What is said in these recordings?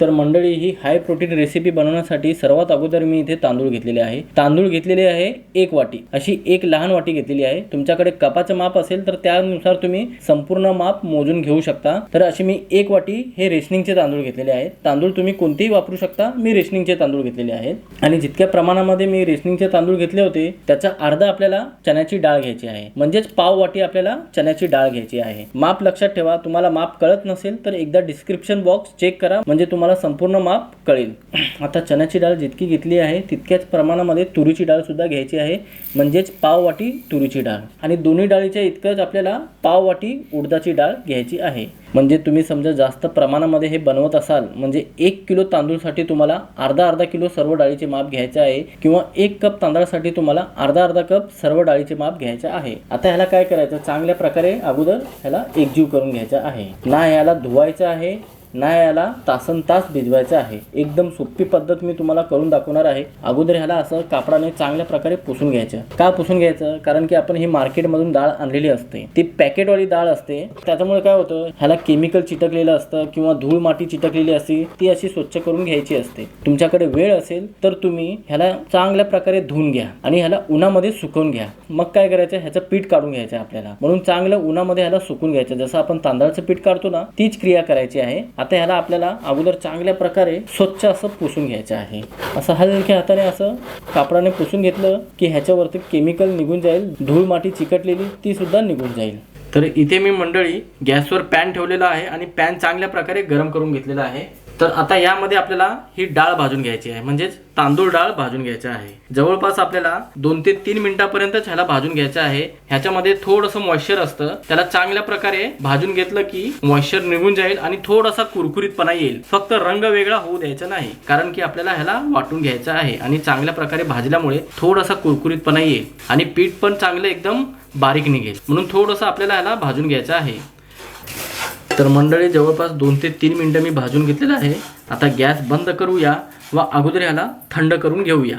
तर मंडळी ही high protein recipe बनवण्यासाठी सर्वात अगोदर मी इथे तांदूळ घेतलेले आहे. तांदूळ घेतलेले आहे एक वाटी. अशी एक लहान वाटी घेतलेली आहे. तुमच्याकडे कपाचं माप असेल तर त्यानुसार तुम्ही संपूर्ण माप मोजून घेऊ शकता. तर अशी मी एक वाटी हे रेशनिंगचे तांदूळ घेतलेले आहेत. तांदूळ तुम्ही कोणतेही वापरू शकता. मी रेशनिंगचे तांदूळ घेतलेले आहेत. आणि जितक्या प्रमाणामध्ये मी रेशनिंगचे तांदूळ घेतले होते त्याचा अर्धा आपल्याला चण्याची डाळ घ्यायची आहे. म्हणजेच पाव वाटी आपल्याला चण्याची डाळ घ्यायची आहे. माप लक्षात ठेवा. तुम्हाला माप कळत नसेल तर एकदा डिस्क्रिप्शन बॉक्स चेक करा. म्हणजे तुम्हाला संपूर्ण माप कळेल. आता चण्याची डाळ जितकी घेतली आहे तितक्याच प्रमाणामध्ये तुरीची डाळ सुद्धा घ्यायची आहे म्हणजेच पाव वाटी तुरीची डाळ. आणि दोन्ही डाळीच्या इतकंच आपल्याला पाव वाटी उडदाची डाळ घ्यायची आहे. म्हणजे तुम्ही समजा जास्त प्रमाणामध्ये हे बनवत असाल म्हणजे एक किलो तांदूळसाठी तुम्हाला अर्धा अर्धा किलो सर्व डाळीचे माप घ्यायचे आहे किंवा एक कप तांदळासाठी तुम्हाला अर्धा अर्धा कप सर्व डाळीचे माप घ्यायचे आहे. आता ह्याला काय करायचं? चांगल्या प्रकारे अगोदर ह्याला एकजीव करून घ्यायचा आहे. ना ह्याला धुवायचं आहे ना याला तासन तास भिजवायचं आहे. एकदम सोपी पद्धत मी तुम्हाला करून दाखवणार आहे. अगोदर ह्याला असं कापडाने चांगल्या प्रकारे पुसून घ्यायचं. का पुसून घ्यायचं? कारण की आपण ही मार्केटमधून डाळ आणलेली असते. ती पॅकेटवाली डाळ असते. त्याच्यामुळे काय होतं? ह्याला केमिकल चिटकलेलं असतं किंवा धूळ माती चिटकलेली असते ती अशी स्वच्छ करून घ्यायची असते. तुमच्याकडे वेळ असेल तर तुम्ही ह्याला चांगल्या प्रकारे धुवून घ्या आणि ह्याला उन्हामध्ये सुकवून घ्या. मग काय करायचं? ह्याचं पीठ काढून घ्यायचं आपल्याला. म्हणून चांगलं उन्हामध्ये ह्याला सुकून घ्यायचं. जसं आपण तांदळाचं पीठ काढतो ना तीच क्रिया करायची आहे. आता ह्याला आपल्याला अगोदर चांगल्या प्रकारे स्वच्छ असं पुसून घ्यायचं आहे. असं हलक्या हाताने असं कापडाने पुसून घेतलं की ह्याच्यावरती केमिकल निघून जाईल धूळ माती चिकटलेली ती सुद्धा निघून जाईल. तर इथे मी मंडळी गॅसवर पॅन ठेवलेला आहे आणि पॅन चांगल्या प्रकारे गरम करून घेतलेला आहे. तर आता यामध्ये आपल्याला ही डाळ भाजून घ्यायची आहे. म्हणजेच तांदूळ डाळ भाजून घ्यायची आहे. जवळपास आपल्याला दोन ते तीन मिनिटापर्यंतच ह्याला भाजून घ्यायचं आहे. ह्याच्यामध्ये थोडंसं मॉइश्चर असतं. त्याला चांगल्या प्रकारे भाजून घेतलं की मॉइश्चर निघून जाईल आणि थोडासा कुरकुरीतपणा येईल. फक्त रंग वेगळा होऊ द्यायचा नाही. कारण की आपल्याला ह्याला वाटून घ्यायचं आहे आणि चांगल्या प्रकारे भाजल्यामुळे थोडासा कुरकुरीतपणा येईल. आणि पीठ पण चांगलं एकदम बारीक निघेल. म्हणून थोडंसं आपल्याला ह्याला भाजून घ्यायचं आहे. तर मंडळी जवळपास दोन ते तीन मिनटं मी भाजून घेतलेलं आहे. आता गॅस बंद करूया व अगोदर ह्याला थंड करून घेऊया.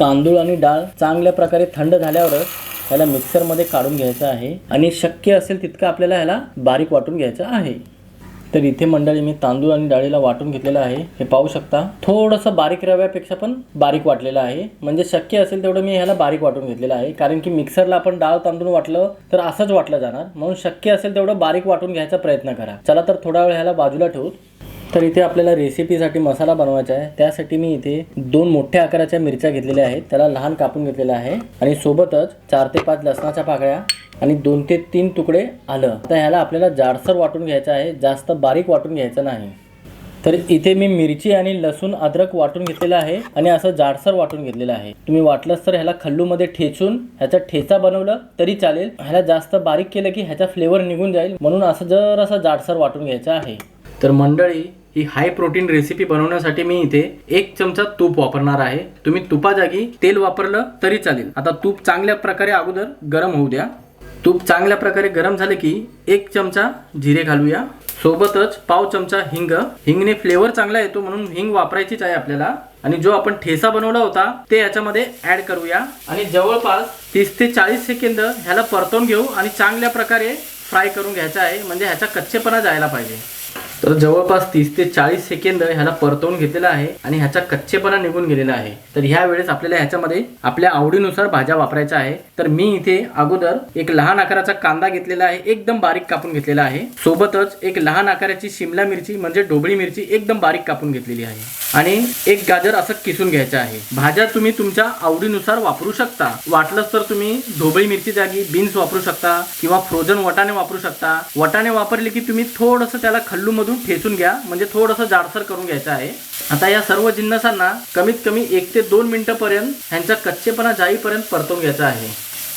तांदूळ आणि डाळ चांगल्या प्रकारे थंड झाल्यावरच ह्याला मिक्सरमध्ये काढून घ्यायचं आहे. आणि शक्य असेल तितकं आपल्याला ह्याला बारीक वाटून घ्यायचं आहे. तर इथे मंडळी मी तांदूळ आणि डाळीला वाटून घेतलेलं आहे. हे पाहू शकता. थोडंसं बारीक रव्यापेक्षा पण बारीक वाटलेलं आहे. म्हणजे शक्य असेल तेवढं मी ह्याला बारीक वाटून घेतलेलं आहे. कारण की मिक्सरला आपण डाळ तांदूळ वाटलं तर असंच वाटलं जाणार. म्हणून शक्य असेल तेवढं बारीक वाटून घ्यायचा प्रयत्न करा. चला तर थोडा वेळ ह्याला बाजूला ठेवू तर इथे आपल्याला रेसिपीसाठी मसाला बनवायचा आहे. त्यासाठी मी इथे दोन मोठ्या आकाराच्या मिरच्या घेतलेल्या आहेत. त्याला लहान कापून घेतलेलं आहे. आणि सोबतच चार ते पाच लसणाच्या पाकळ्या आणि दोन ते तीन तुकडे आलं. तर ह्याला आपल्याला जाडसर वाटून घ्यायचं आहे. जास्त बारीक वाटून घ्यायचं नाही. तर इथे मी मिरची आणि लसूण अद्रक वाटून घेतलेलं आहे आणि असं जाडसर वाटून घेतलेलं आहे. तुम्ही वाटलंच तर ह्याला खल्लूमध्ये ठेचून ह्याचा ठेचा बनवलं तरी चालेल. ह्याला जास्त बारीक केलं की ह्याचा फ्लेवर निघून जाईल. म्हणून असं जर असं जाडसर वाटून घ्यायचं आहे. तर मंडळी ही हाय प्रोटीन रेसिपी बनवण्यासाठी मी इथे एक चमचा तूप वापरणार आहे. तुम्ही तुपा जागी तेल वापरलं तरी चालेल. आता तूप चांगल्या प्रकारे अगोदर गरम होऊ द्या. तूप चांगल्या प्रकारे गरम झाले की एक चमचा जिरे घालूया. सोबतच पाव चमचा हिंग. हिंगने फ्लेवर चांगला येतो म्हणून हिंग वापरायचीच आहे आपल्याला. आणि जो आपण ठेसा बनवला होता ते याच्यामध्ये ऍड करूया. आणि जवळपास तीस ते चाळीस सेकंद ह्याला परतवून घेऊ आणि चांगल्या प्रकारे फ्राय करून घ्यायचा आहे. म्हणजे ह्याचा कच्चेपणा जायला पाहिजे. तर जवळपास तीस ते चाळीस सेकंद ह्याला परतवून घेतलेला आहे आणि ह्याचा कच्चेपणा निघून गेलेला आहे. तर ह्या वेळेस आपल्याला ह्याच्यामध्ये आपल्या आवडीनुसार भाज्या वापरायच्या आहे. तर मी इथे अगोदर एक लहान आकाराचा कांदा घेतलेला आहे एकदम बारीक कापून घेतलेला आहे. सोबतच एक लहान आकाराची शिमला मिरची म्हणजे ढोबळी मिरची एकदम बारीक कापून घेतलेली आहे. आणि एक गाजर असं किसून घ्यायचं आहे. भाज्या तुम्ही तुमच्या आवडीनुसार वापरू शकता. वाटलंच तर तुम्ही ढोबळी मिरची जागी बीन्स वापरू शकता किंवा फ्रोझन वटाणे वापरू शकता. वटाणे वापरले की तुम्ही थोडंसं त्याला खल्लू मधून ठेचून घ्या. म्हणजे थोडंसं जाडसर करून घ्यायचं आहे. आता या सर्व जिन्नसांना कमीत कमी एक ते दोन मिनिटापर्यंत ह्यांचा कच्चेपणा जाईपर्यंत परतवून घ्यायचा आहे.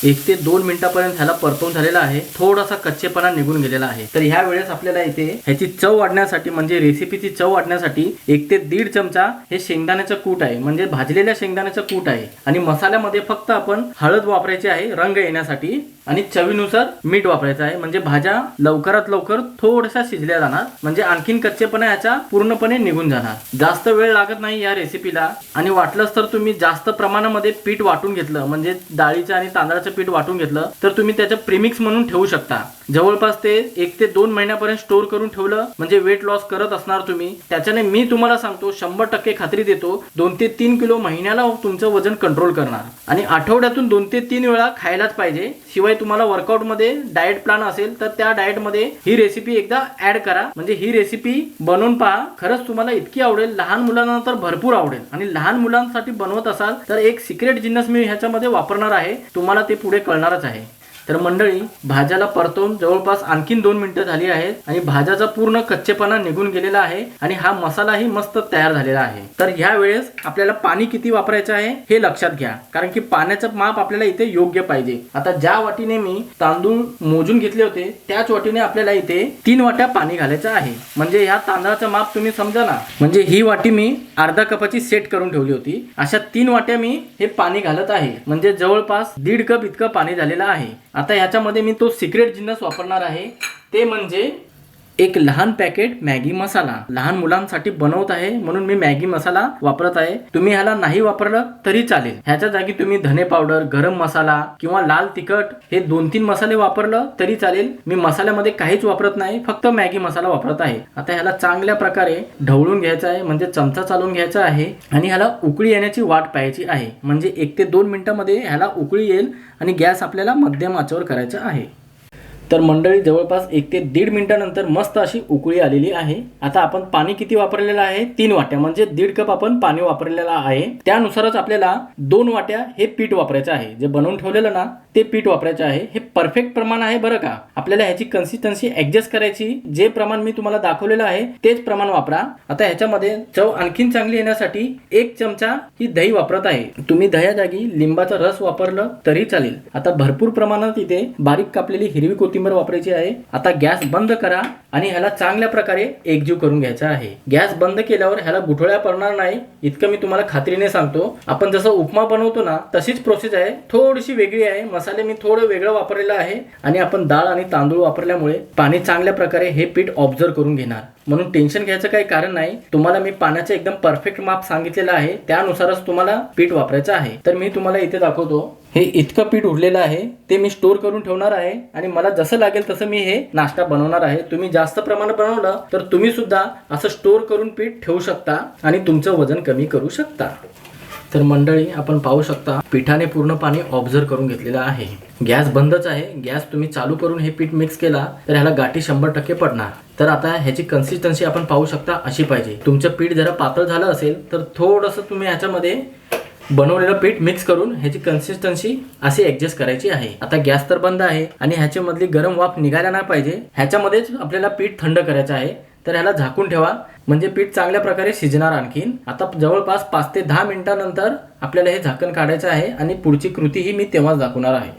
एक ते दोन मिनिटापर्यंत ह्याला परतवून झालेला आहे. थोडासा कच्चेपणा निघून गेलेला आहे. तर ह्या वेळेस आपल्याला इथे ह्याची चव वाढण्यासाठी म्हणजे रेसिपीची चव वाढण्यासाठी एक ते दीड चमचा हे शेंगदाण्याचं कूट आहे. म्हणजे भाजलेल्या शेंगदाण्याचं कूट आहे. आणि मसाल्यामध्ये फक्त आपण हळद वापरायची आहे रंग येण्यासाठी. आणि चवीनुसार मीठ वापरायचं आहे. म्हणजे भाज्या लवकरात लवकर थोड्याशा शिजल्या जाणार. म्हणजे आणखीन कच्चेपणा ह्याचा पूर्णपणे निघून जाणार. जास्त वेळ लागत नाही या रेसिपीला आणि वाटलंच तर तुम्ही जास्त प्रमाणामध्ये पीठ वाटून घेतलं. म्हणजे डाळीचं आणि तांदळाचं पीठ वाटून घेतलं तर तुम्ही त्याचं प्रिमिक्स म्हणून ठेवू शकता. जवळपास ते एक ते दोन महिन्यापर्यंत स्टोर करून ठेवलं म्हणजे वेट लॉस करत असणार तुम्ही. त्याच्याने मी तुम्हाला सांगतो शंभर टक्के खात्री देतो दोन ते तीन किलो महिन्याला तुमचं वजन कंट्रोल करणार. आणि आठवड्यातून दोन ते तीन वेळा खायलाच पाहिजे. शिवाय तुम्हाला वर्कआउटमध्ये डाएट प्लॅन असेल तर त्या डाएटमध्ये ही रेसिपी एकदा ऍड करा. म्हणजे ही रेसिपी बनवून पहा. खरंच तुम्हाला इतकी आवडेल लहान मुलांना तर भरपूर आवडेल. आणि लहान मुलांसाठी बनवत असाल तर एक सिक्रेट जिन्नस मी ह्याच्यामध्ये वापरणार आहे. तुम्हाला ते पुढे कळणारच आहे. तर मंडळी भाज्याला परतवून जवळपास आणखीन दोन मिनिटं झाली आहेत आणि भाज्याचा पूर्ण कच्चेपणा निघून गेलेला आहे आणि हा मसालाही मस्त तयार झालेला आहे. तर ह्या वेळेस आपल्याला पाणी किती वापरायचं आहे हे लक्षात घ्या कारण की पाण्याचं माप आपल्याला इथे योग्य पाहिजे. आता ज्या वाटीने मी तांदूळ मोजून घेतले होते त्याच वाटीने आपल्याला इथे तीन वाट्या पाणी घालायचं आहे. म्हणजे ह्या तांदळाचं माप तुम्ही समजा ना म्हणजे ही वाटी मी अर्धा कपाची सेट करून ठेवली होती. अशा तीन वाट्या मी हे पाणी घालत आहे. म्हणजे जवळपास दीड कप इतकं पाणी झालेलं आहे. आता ह्याच्यामध्ये मी तो सिक्रेट जिन्नस वापरणार आहे. ते म्हणजे एक लहान पॅकेट मॅगी मसाला लहान मुलांसाठी बनवत आहे म्हणून मी मॅगी मसाला वापरत आहे. तुम्ही ह्याला नाही वापरलं तरी चालेल. ह्याच्या जागी तुम्ही धने पावडर गरम मसाला किंवा लाल तिखट हे दोन तीन मसाले वापरलं तरी चालेल. मी मसाल्यामध्ये काहीच वापरत नाही फक्त मॅगी मसाला वापरत आहे. आता ह्याला चांगल्या प्रकारे ढवळून घ्यायचं आहे म्हणजे चमचा चालवून घ्यायचा आहे आणि ह्याला उकळी येण्याची वाट पाहायची आहे. म्हणजे एक ते दोन मिनिटांमध्ये ह्याला उकळी येईल आणि गॅस आपल्याला मध्यम आचेवर करायचा आहे. तर मंडळी जवळपास एक ते दीड मिनिटानंतर मस्त अशी उकळी आलेली आहे. आता आपण पाणी किती वापरलेलं आहे? तीन वाट्या म्हणजे दीड कप आपण पाणी वापरलेलं आहे. त्यानुसारच आपल्याला दोन वाट्या हे पीठ वापरायचं आहे. जे बनवून ठेवलेलं ना ते पीठ वापरायचं आहे. हे परफेक्ट प्रमाण आहे बरं का? आपल्याला ह्याची कन्सिस्टन्सी ऍडजस्ट करायची. जे प्रमाण मी तुम्हाला दाखवलेलं आहे तेच प्रमाण वापरा. आता ह्याच्यामध्ये चव आणखीन चांगली येण्यासाठी एक चमचा ही दही वापरत आहे. तुम्ही दह्या जागी लिंबाचा रस वापरलं तरी चालेल. आता भरपूर प्रमाणात इथे बारीक कापलेली हिरवी कोथिंबीर वापरायची आहे. आता गॅस बंद करा आणि ह्याला चांगल्या प्रकारे एकजीव करून घ्यायचा आहे. गॅस बंद केल्यावर ह्याला गुठळ्या पडणार नाही इतकं मी तुम्हाला खात्रीने सांगतो. आपण जसं उपमा बनवतो ना तशीच प्रोसेस आहे. थोडीशी वेगळी आहे. मसाले मी थोडं वेगळं वापरलेलं आहे आणि आपण डाळ आणि तांदूळ वापरल्यामुळे पाणी चांगल्या प्रकारे हे पीठ ऑब्झर्व करून घेणार. म्हणून टेन्शन घ्यायचं काही कारण नाही. तुम्हाला मी पाण्याचं एकदम परफेक्ट माप सांगितलेलं आहे. त्यानुसारच तुम्हाला पीठ वापरायचं आहे. तर मी तुम्हाला इथे दाखवतो. हे इतकं पीठ उरलेलं आहे ते मी स्टोर करून ठेवणार आहे आणि मला जसं लागेल तसं मी हे नाश्ता बनवणार आहे. तुम्ही जास्त प्रमाणात बनवलं तर तुम्ही सुद्धा असं स्टोर करून पीठ ठेवू शकता आणि तुमचं वजन कमी करू शकता. तर मंडळी आपण पाहू शकता पिठाने पूर्ण पाणी ऑब्झर्व करून घेतलेलं आहे. गॅस बंदच आहे. गॅस तुम्ही चालू करून हे पीठ मिक्स केला तर ह्याला गाठी शंभर टक्के पडणार. तर आता ह्याची कन्सिस्टन्सी आपण पाहू शकता अशी पाहिजे. तुमचं पीठ जरा पातळ झालं असेल तर थोडंसं तुम्ही ह्याच्यामध्ये बनवलेलं पीठ मिक्स करून ह्याची कन्सिस्टन्सी अशी ऍडजस्ट करायची आहे. आता गॅस तर बंद आहे आणि ह्याच्यामधली गरम वाफ निघायला नाही पाहिजे. ह्याच्यामध्येच आपल्याला पीठ थंड करायचं आहे. तर ह्याला झाकून ठेवा. म्हणजे पीठ चांगल्या प्रकारे शिजणार आणखीन. आता जवळपास पाच ते दहा मिनिटानंतर आपल्याला हे झाकण काढायचं आहे आणि पुढची कृतीही मी तेव्हाच दाखवणार आहे.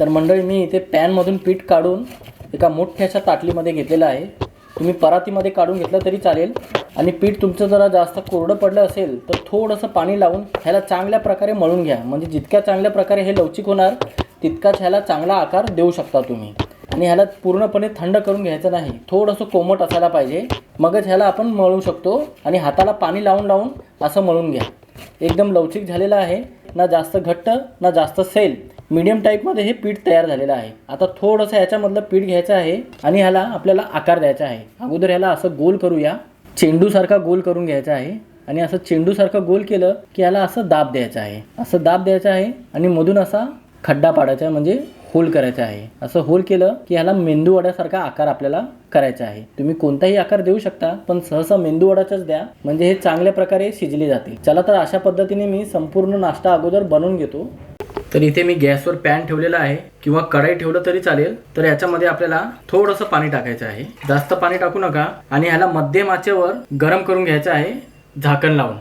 तर मंडळी मी इथे पॅनमधून पीठ काढून एका मोठ्याशा ताटलीमध्ये घेतलेलं आहे. तुम्ही परातीमध्ये काढून घेतलं तरी चालेल. आणि पीठ तुमचं जरा जास्त कोरडं पडलं असेल तर थोडंसं पाणी लावून ह्याला चांगल्या प्रकारे मळून घ्या. म्हणजे जितक्या चांगल्या प्रकारे हे लवचिक होणार तितकाच ह्याला चांगला आकार देऊ शकता तुम्ही. आणि ह्याला पूर्णपणे थंड करून घ्यायचं नाही. थोडंसं कोमट असायला पाहिजे. मगच ह्याला आपण मळू शकतो आणि हाताला पाणी लावून लावून असं मळून घ्या. एकदम लवचिक झालेलं आहे. ना जास्त घट्ट ना जास्त सेल. मीडियम टाईपमध्ये हे पीठ तयार झालेलं आहे. आता थोडंसं ह्याच्यामधलं पीठ घ्यायचं आहे आणि ह्याला आपल्याला आकार द्यायचा आहे. अगोदर ह्याला असं गोल करूया. चेंडूसारखा गोल करून घ्यायचा आहे. आणि असं चेंडूसारखं गोल केलं की याला असं दाब द्यायचा आहे. असं दाब द्यायचा आहे आणि मधून असा खड्डा पाडायचा आहे म्हणजे होल करायचा आहे. असं होल केलं की ह्याला मेंदू वड्यासारखा आकार आपल्याला करायचा आहे. तुम्ही कोणताही आकार देऊ शकता पण सहसा मेंदू वडाचाच द्या. म्हणजे हे चांगल्या प्रकारे शिजले जाते चला तर अशा पद्धतीने मी संपूर्ण नाश्ता अगोदर बनवून घेतो. तर इथे मी गॅसवर पॅन ठेवलेला आहे किंवा कढाई ठेवलं तरी चालेल. तर याच्यामध्ये आपल्याला थोडंसं पाणी टाकायचं आहे. जास्त पाणी टाकू नका आणि ह्याला मध्यम आचेवर गरम करून घ्यायचं आहे झाकण लावून.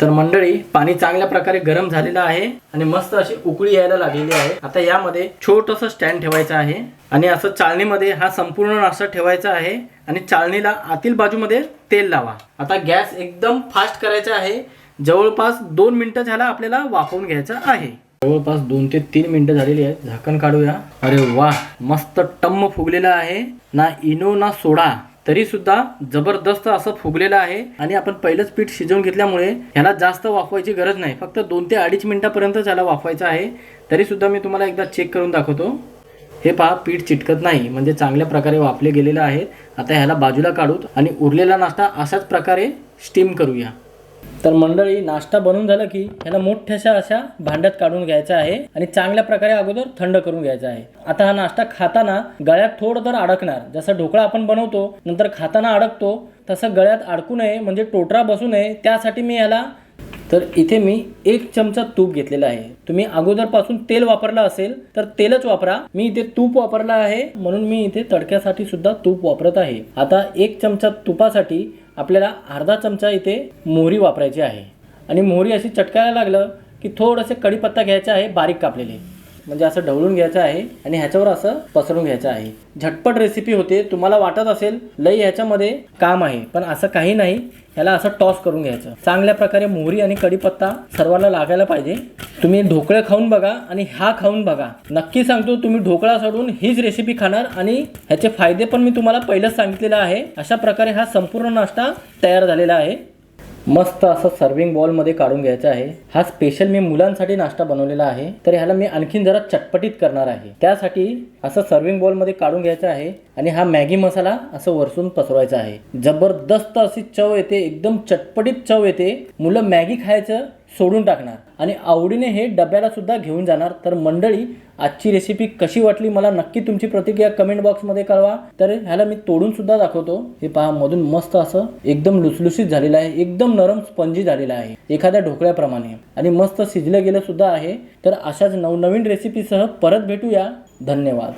तर मंडळी पाणी चांगल्या प्रकारे गरम झालेलं आहे आणि मस्त अशी उकळी यायला लागलेली आहे. आता यामध्ये छोटस स्टँड ठेवायचं आहे आणि असं चाळणीमध्ये हा संपूर्ण नाश्ता ठेवायचा आहे आणि चाळणीला आतील बाजूमध्ये तेल लावा. आता गॅस एकदम फास्ट करायचा आहे जवळपास दोन मिनिटं झाला आपल्याला वाफवून घ्यायचं आहे. जवळपास दोन ते तीन मिनिटं झालेली आहेत. झाकण काढूया. अरे वा मस्त टम्म फुगलेला आहे. ना इनो ना सोडा. तरी सुद्धा जबरदस्त असं फुगलेलं आहे. आणि आपण पहिलंच पीठ शिजवून घेतल्यामुळे ह्याला जास्त वाफवायची गरज नाही. फक्त दोन ते अडीच मिनिटापर्यंत ह्याला वाफवायचं आहे. तरी सुद्धा मी तुम्हाला एकदा चेक करून दाखवतो. हे पहा पीठ चिटकत नाही. म्हणजे चांगल्या प्रकारे वाफले गेलेलं आहे. आता ह्याला बाजूला काढू आणि उरलेला नाश्ता अशाच प्रकारे स्टीम करूया. तर मंडळी नाश्ता बनवून झाला की ह्याला मोठ्याशा अशा भांड्यात काढून घ्यायचा आहे आणि चांगल्या प्रकारे अगोदर थंड करून घ्यायचा आहे. आता हा नाश्ता खाताना गळ्यात थोडं तर अडकणार. जसा ढोकळा आपण बनवतो नंतर खाताना अडकतो तसं गळ्यात अडकू नये म्हणजे टोटरा बसू नये त्यासाठी मी याला तर इथे मी एक चमचा तूप घेतलेला आहे. तुम्ही अगोदरपासून तेल वापरलं असेल तर तेलच वापरा. मी इथे तूप वापरलं आहे म्हणून मी इथे तडक्यासाठी सुद्धा तूप वापरत आहे. आता एक चमचा तुपासाठी आपल्याला अर्धा चमचा इथे मोहरी वापरायची आहे. आणि मोहरी अशी चटकायला लागलं की थोडंसं कढीपत्ता घ्यायचा आहे बारीक कापलेले. म्हणजे असं ढवळून घ्यायचं आहे आणि ह्याच्यावर असं पसरून घ्यायचं आहे. झटपट रेसिपी होते तुम्हाला वाटत असेल लई ह्याच्यामध्ये काम आहे पण असं काही नाही. ह्याला असं टॉस करून घ्यायचं. चांगल्या प्रकारे मोहरी आणि कढीपत्ता सर्वांना लागायला पाहिजे. तुम्ही ढोकळे खाऊन बघा आणि हा खाऊन बघा. नक्की सांगतो तुम्ही ढोकळा सोडून हीच रेसिपी खाणार आणि ह्याचे फायदे पण मी तुम्हाला पहिलंच सांगितलेलं आहे. अशा प्रकारे हा संपूर्ण नाश्ता तयार झालेला आहे. मस्त असं सर्विंग बॉलमध्ये काढून घ्यायचा आहे. हा स्पेशल मी मुलांसाठी नाश्ता बनवलेला आहे. तर ह्याला मी आणखीन जरा चटपटीत करणार आहे. त्यासाठी असं सर्विंग बॉलमध्ये काढून घ्यायचं आहे आणि हा मॅगी मसाला असं वरसून पसरवायचा आहे. जबरदस्त अशी चव येते एकदम चटपटीत चव येते. मुलं मॅगी खायचं सोडून टाकणार. आणि आवडीने हे डब्याला सुद्धा घेऊन जाणार. तर मंडळी आजची रेसिपी कशी वाटली मला नक्की तुमची प्रतिक्रिया कमेंट बॉक्समध्ये कळवा. तर ह्याला मी तोडून सुद्धा दाखवतो. हे पहा मधून मस्त असं एकदम लुसलुसीत झालेलं आहे. एकदम नरम स्पंजी झालेलं आहे. एखाद्या ढोकळ्याप्रमाणे. आणि मस्त शिजलं गेलं सुद्धा आहे. तर अशाच नवनवीन रेसिपीसह परत भेटूया. धन्यवाद.